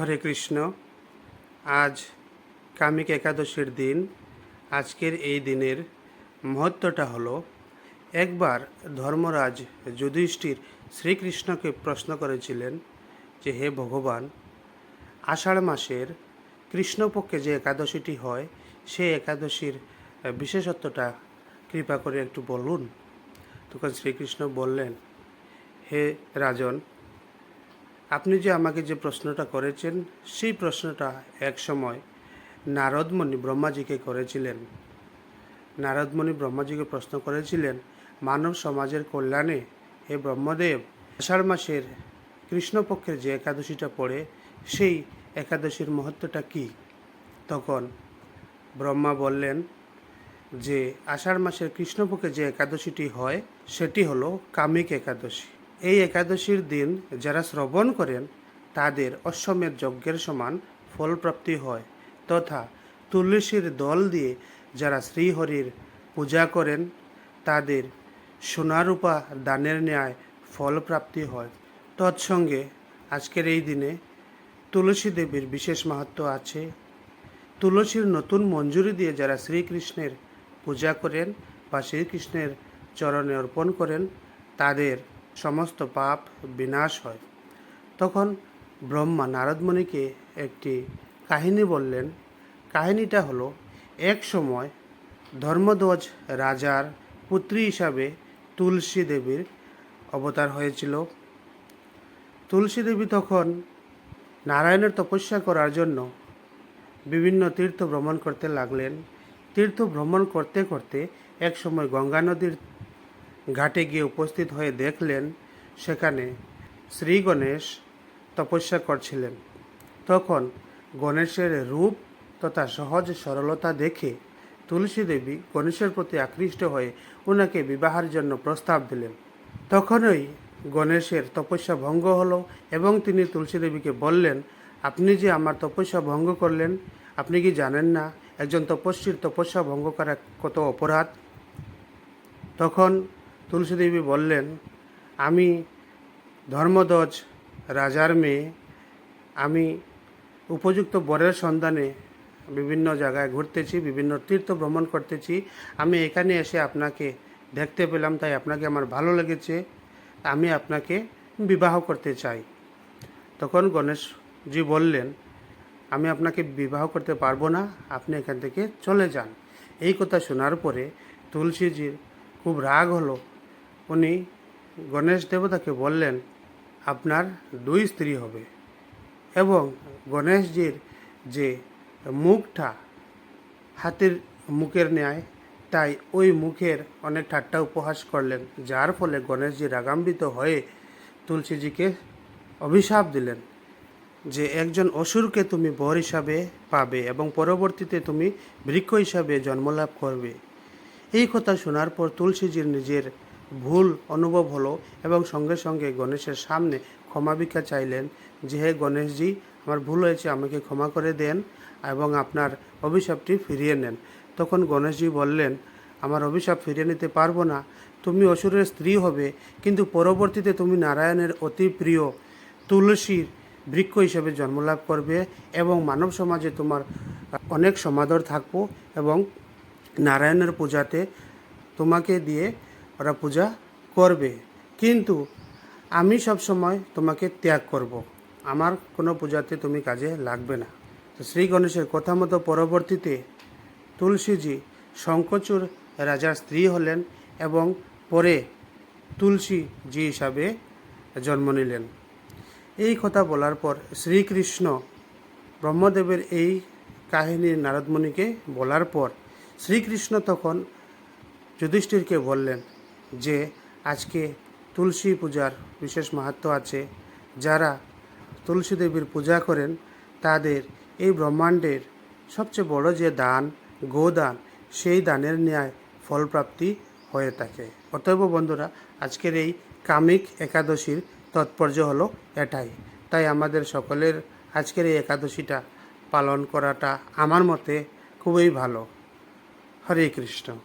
হরে কৃষ্ণ। আজ কামিক একাদশীর দিন। আজকের এই দিনের মহত্বটা হলো, একবার ধর্মরাজ যুধিষ্ঠির শ্রীকৃষ্ণকে প্রশ্ন করেছিলেন যে, হে ভগবান, আষাঢ় মাসের কৃষ্ণপক্ষে যে একাদশীটি হয় সেই একাদশীর বিশেষত্বটা কৃপা করে একটু বলুন? তখন শ্রীকৃষ্ণ বললেন, হে রাজন আপনি যে আমাকে যে প্রশ্নটা করেছেন, সেই প্রশ্নটা এক সময় নারদমণি ব্রহ্মাজিকে করেছিলেন। নারদমণি ব্রহ্মাজিকে প্রশ্ন করেছিলেন, মানব সমাজের কল্যাণে হে ব্রহ্মদেব, আষাঢ় মাসের কৃষ্ণপক্ষের যে একাদশীটা পড়ে, সেই একাদশীর মহত্বটা কি? তখন ব্রহ্মা বললেন যে, আষাঢ় মাসের কৃষ্ণপক্ষে যে একাদশীটি হয়, সেটি হলো কামিক একাদশী। এই একাদশীর দিন যারা শ্রবণ করেন, তাদের অশ্বমেধ যজ্ঞের সমান ফলপ্রাপ্তি হয়। তথা তুলসীর দল দিয়ে যারা শ্রীহরির পূজা করেন, তাদের সোনারূপা দানের ন্যায় ফলপ্রাপ্তি হয়। তৎসঙ্গে আজকের এই দিনে তুলসী দেবীর বিশেষ মাহাত্ম আছে। তুলসীর নতুন মঞ্জুরি দিয়ে যারা শ্রীকৃষ্ণের পূজা করেন বা শ্রীকৃষ্ণের চরণে অর্পণ করেন, তাদের সমস্ত পাপ বিনাশ হয়। তখন ব্রহ্মা নারদমণিকে একটি কাহিনী বললেন। কাহিনীটা হলো, এক সময় ধর্মধ্বজ রাজার পুত্রী হিসাবে তুলসী দেবীর অবতার হয়েছিল। তুলসী দেবী তখন নারায়ণের তপস্যা করার জন্য বিভিন্ন তীর্থ ভ্রমণ করতে লাগলেন। তীর্থ ভ্রমণ করতে করতে এক সময় গঙ্গা নদীর ঘাটে গিয়ে উপস্থিত হয়ে দেখলেন সেখানে শ্রী গণেশ তপস্যা করছিলেন। তখন গণেশের রূপ তথা সহজ সরলতা দেখে তুলসী দেবী গণেশের প্রতি আকৃষ্ট হয়ে ওনাকে বিবাহের জন্য প্রস্তাব দিলেন। তখনই গণেশের তপস্যা ভঙ্গ হলো এবং তিনি তুলসী দেবীকে বললেন, আপনি যে আমার তপস্যা ভঙ্গ করলেন, আপনি কি জানেন না একজন তপস্বীর তপস্যা ভঙ্গ করা কত অপরাধ? তখন তুলসী দেবী বললেন, আমি ধর্মধ্বজ রাজার মেয়ে। আমি উপযুক্ত বরের সন্ধানে বিভিন্ন জায়গায় ঘুরতেছি, বিভিন্ন তীর্থ ভ্রমণ করতেছি। আমি এখানে এসে আপনাকে দেখতে পেলাম, তাই আপনাকে আমার ভালো লেগেছে। আমি আপনাকে বিবাহ করতে চাই। তখন গণেশজি বললেন, আমি আপনাকে বিবাহ করতে পারব না, আপনি এখান থেকে চলে যান। এই কথা শোনার পরে তুলসীজির খুব রাগ হলো। উনি গণেশ দেবতাকে বললেন, আপনার দুই স্ত্রী হবে। এবং গণেশজির যে মুখটা, হাতের মুখের ন্যায়, তাই ওই মুখের অনেক ঠাট্টা উপহাস করলেন, যার ফলে গণেশজি রাগান্বিত হয়ে তুলসীজিকে অভিশাপ দিলেন যে, একজন অসুরকে তুমি বর হিসাবে পাবে এবং পরবর্তীতে তুমি বৃক্ষ হিসাবে জন্মলাভ করবে। এই কথা শোনার পর তুলসীজির নিজের ভুল অনুভব হলো এবং সঙ্গে সঙ্গে গণেশের সামনে ক্ষমা ভিক্ষা চাইলেন যে, হে গণেশজি, আমার ভুল হয়েছে, আমাকে ক্ষমা করে দেন এবং আপনার অভিশাপটি ফিরিয়ে নেন। তখন গণেশজি বললেন, আমার অভিশাপ ফিরিয়ে নিতে পারব না। তুমি অসুরের স্ত্রী হবে, কিন্তু পরবর্তীতে তুমি নারায়ণের অতি প্রিয় তুলসীর বৃক্ষ হিসেবে জন্মলাভ করবে এবং মানব সমাজে তোমার অনেক সমাদর থাকব এবং নারায়ণের পূজাতে তোমাকে দিয়ে ওরা পূজা করবে। কিন্তু আমি সব সময় তোমাকে ত্যাগ করব। আমার কোনো পূজাতে তুমি কাজে লাগবে না। তো শ্রী গণেশের কথা মতো পরবর্তীতে তুলসীজি শঙ্কচুর রাজার স্ত্রী হলেন এবং পরে তুলসীজি হিসাবে জন্ম নিলেন। এই কথা বলার পর শ্রীকৃষ্ণ ব্রহ্মদেবের এই কাহিনী নারদমণিকে বলার পর শ্রীকৃষ্ণ তখন যুধিষ্ঠিরকে বললেন যে আজকে তুলসী পূজার বিশেষ মাহাত্ম আছে। যারা তুলসী দেবীর পূজা করেন, তাদের এই ব্রহ্মাণ্ডের সবচেয়ে বড় যে দান, গোদান, সেই দানের ন্যায় ফলপ্রাপ্তি হয়ে থাকে। অতএব বন্ধুরা, আজকের এই কামিক একাদশীর তাৎপর্য হলো এটাই। তাই আমাদের সকলের আজকের এই একাদশীটা পালন করাটা আমার মতে খুবই ভালো। হরে কৃষ্ণ।